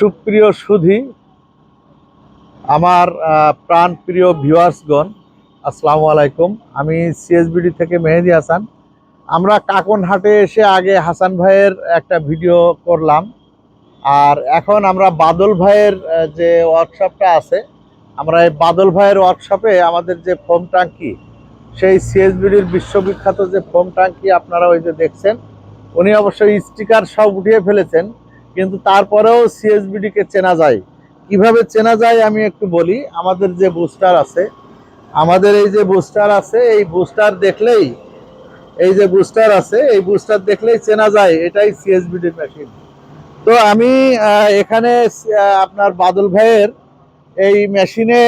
সুপ্রিয় সুধী, আমার প্রাণ প্রিয় ভিউয়ার্সগণ আসসালামু আলাইকুম। আমি সিএসবিডি থেকে মেহেদি হাসান। আমরা কাকনহাটে এসে আগে হাসান ভাইয়ের একটা ভিডিও করলাম। আর এখন আমরা বাদল ভাইয়ের যে ওয়ার্কশপটা আছে, আমরা এই বাদল ভাইয়ের ওয়ার্কশপে আমাদের যে ফোম ট্যাঙ্কি, সেই সিএসবিডির বিশ্ববিখ্যাত যে ফোম ট্যাঙ্কি আপনারা ওই যে দেখছেন, উনি অবশ্যই স্টিকার সব উঠিয়ে ফেলেছেন। কিন্তু তারপরেও সিএসবিডিকে চেনা যায়। কীভাবে চেনা যায় আমি একটু বলি। আমাদের যে বুস্টার আছে, আমাদের এই যে বুস্টার আছে, এই বুস্টার দেখলেই, এই যে বুস্টার আছে, এই বুস্টার দেখলেই চেনা যায়, এটাই সিএসবিডির মেশিন তো আমি এখানে আপনার বাদল ভাইয়ের এই মেশিনে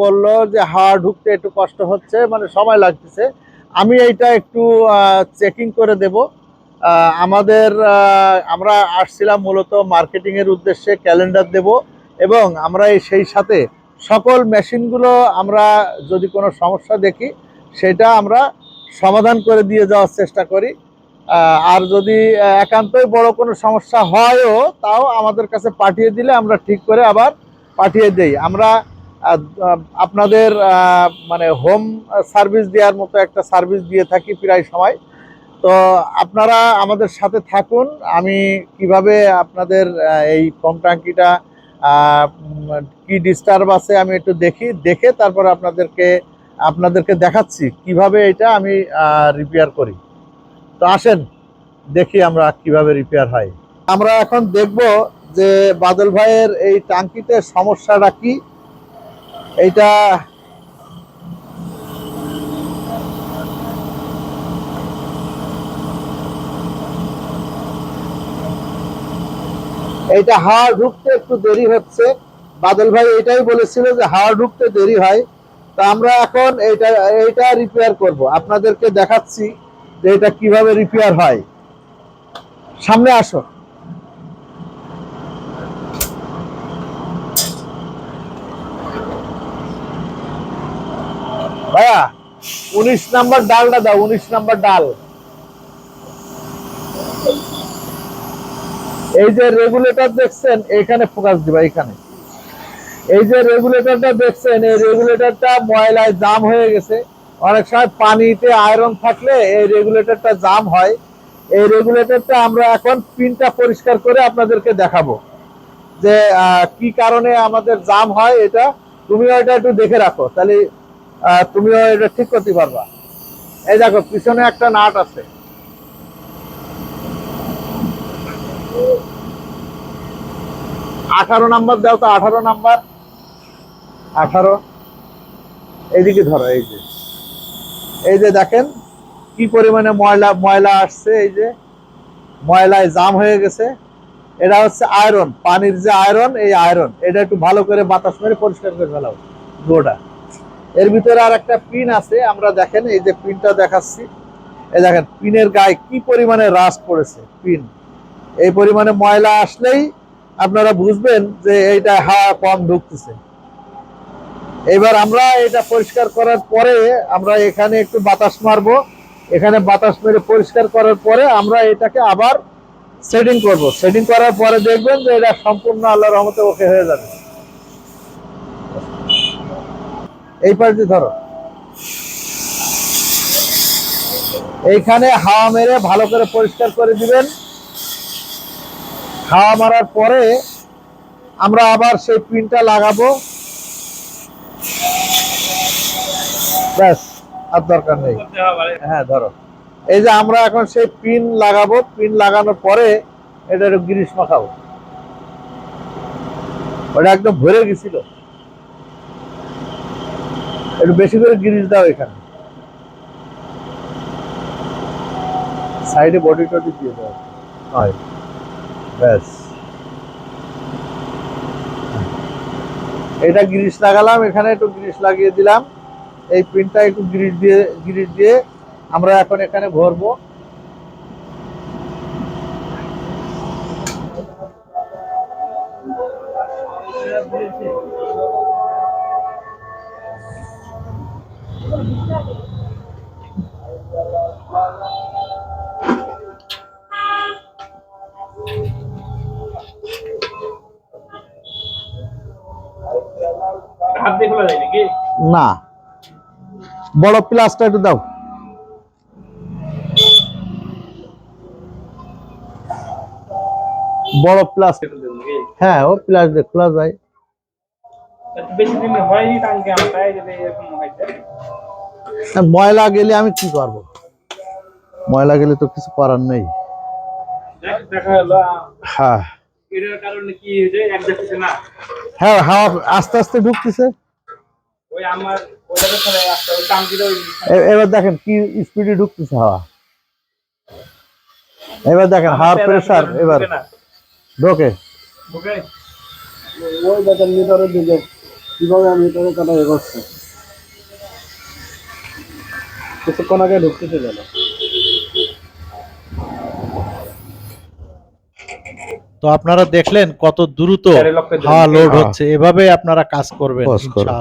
বলল যে হাওয়া ঢুকতে একটু কষ্ট হচ্ছে মানে সময় লাগতেছে। আমি এইটা একটু চেকিং করে দেব। আমাদের আমরা আসছিলাম মূলত মার্কেটিং এর উদ্দেশ্যে ক্যালেন্ডার দেব এবং আমরা এই সেই সাথে সকল মেশিনগুলো আমরা যদি কোনো সমস্যা দেখি, সেটা আমরা সমাধান করে দিয়ে যাওয়ার চেষ্টা করি। আর যদি একান্তই বড় কোনো সমস্যা হয়ও, তাও আমাদের কাছে পাঠিয়ে দিলে আমরা ঠিক করে আবার পাঠিয়ে দেই। আমরা আপনাদের মানে হোম সার্ভিস দেওয়ার মতো একটা সার্ভিস দিয়ে থাকি প্রায় সময়। তো আপনারা আমাদের সাথে থাকুন। আমি কীভাবে আপনাদের এই ট্যাঙ্কিটা আহ, কি ডিস্টার্ব আছে আমি একটু দেখি দেখে তারপর আপনাদেরকে আপনাদেরকে দেখাচ্ছি কীভাবে এটা আমি রিপেয়ার করি। তো আসেন দেখি আমরা কীভাবে রিপেয়ার হয়। আমরা এখন দেখব যে বাদল ভাইয়ের এই ট্যাঙ্কিতে সমস্যাটা কি। এইটা এইটা হাওয়া ঢুকতে একটু দেরি হচ্ছে। বাদল ভাই এটাই বলেছিল যে হাওয়া ঢুকতে দেরি হয়। তা আমরা এখন এটা এইটা রিপেয়ার করব। আপনাদেরকে দেখাচ্ছি যে এটা কীভাবে রিপেয়ার হয়। সামনে আসো। ভাইয়া, উনিশ নাম্বার ডালটা দাও, উনিশ নাম্বার ডাল। এই যে রেগুলেটর দেখছেন, এখানে ফোকাস দিবা, এখানে। এই যে রেগুলেটরটা দেখছেন, এই রেগুলেটরটা ময়লায় জাম হয়ে গেছে। অনেক সময় পানিতে আয়রন থাকলে এই রেগুলেটরটা জাম হয়। এই রেগুলেটরটা আমরা এখন পিনটা পরিষ্কার করে আপনাদেরকে দেখাবো। যে কি কারণে আমাদের জাম হয় এটা, তুমিও এটা একটু দেখে রাখো। তাহলে তুমিও এটা ঠিক করতে পারবা। এই দেখো, পিছনে একটা নাট আছে। আঠারো নাম্বার দাও তো, আঠারো নাম্বার। আঠারো। এইদিকে ধরো, এই যে। এই যে দেখেন, কি পরিমাণে ময়লা ময়লা আসছে, এই যে। ময়লায় জাম হয়ে গেছে। এটা হচ্ছে আয়রন, পানির যে আয়রন, এই আয়রন। এটা একটু ভালো করে বাতাস মেরে পরিষ্কার করে ফেলাও, গোটা। এর ভিতরে আর একটা পিন আছে, আমরা দেখেন, এই যে পিনটা দেখাচ্ছি। এই দেখেন, পিনের গায়ে কি পরিমাণে রাস পড়েছে, পিন। এই পরিমাণে ময়লা আসলেই আপনারা বুঝবেন যে এইটা হাওয়া কম ঢুকতেছে। এবার আমরা এটা পরিষ্কার করার পরে আমরা এখানে একটু বাতাস মারবো। এখানে বাতাস মেরে পরিষ্কার করার পরে আমরা এটাকে আবার সেটিং করব। সেটিং করার পরে দেখবেন যে এটা সম্পূর্ণ আল্লাহর রহমতে ওকে হয়ে যাবে। এই পাশে ধরো। এইখানে হাওয়া মেরে ভালো করে পরিষ্কার করে দিবেন। হাওয়া মারার পরে আমরা আবার সেই পিনটা লাগাবো। ব্যাস, আর দরকার নেই। হ্যাঁ ধরো। এই যে আমরা এখন সেই পিন লাগাবো। পিন লাগানোর পরে এটা একটু গ্রিস মাখাবো ওটা একদম ভরে গেছিল। একটু বেশি করে গ্রিস দাও এখানে। সাইডে বডি টডি দিয়ে দাও। হয়। ব্যাস এটা গ্রিস লাগালাম, এখানে একটু গ্রিস লাগিয়ে দিলাম এই পিনটা একটু গ্রিস দিয়ে গ্রিস দিয়ে আমরা এখন এখানে ভরবো Thank you. খোলা যায় নাকি? না। বড় প্লাসটা একটু দাও। বড় প্লাস হ্যাঁ ও প্লাস দিয়ে খোলা যায়। ময়লা গেলে আমি কি করব? ময়লা গেলে তো কিছু করার নেই। হ্যাঁ। হ্যাঁ হাওয়া আস্তে আস্তে ঢুকতেছে। এবার দেখেন কি স্পিডে ঢুকতেছে হাওয়া। এবার দেখেন হাওয়ার প্রেসার এবার। ঢুকে ঢোকে। ওই দেখেন মিটারের দিকে কীভাবে মিটারের কাটা এ করছে। কিছুক্ষণ আগে ঢুকতেছে যেন। তো আপনারা দেখলেন কত দ্রুত হাওয়া লোড। হচ্ছে। এভাবে আপনারা কাজ করবেন ইনশাআল্লাহ।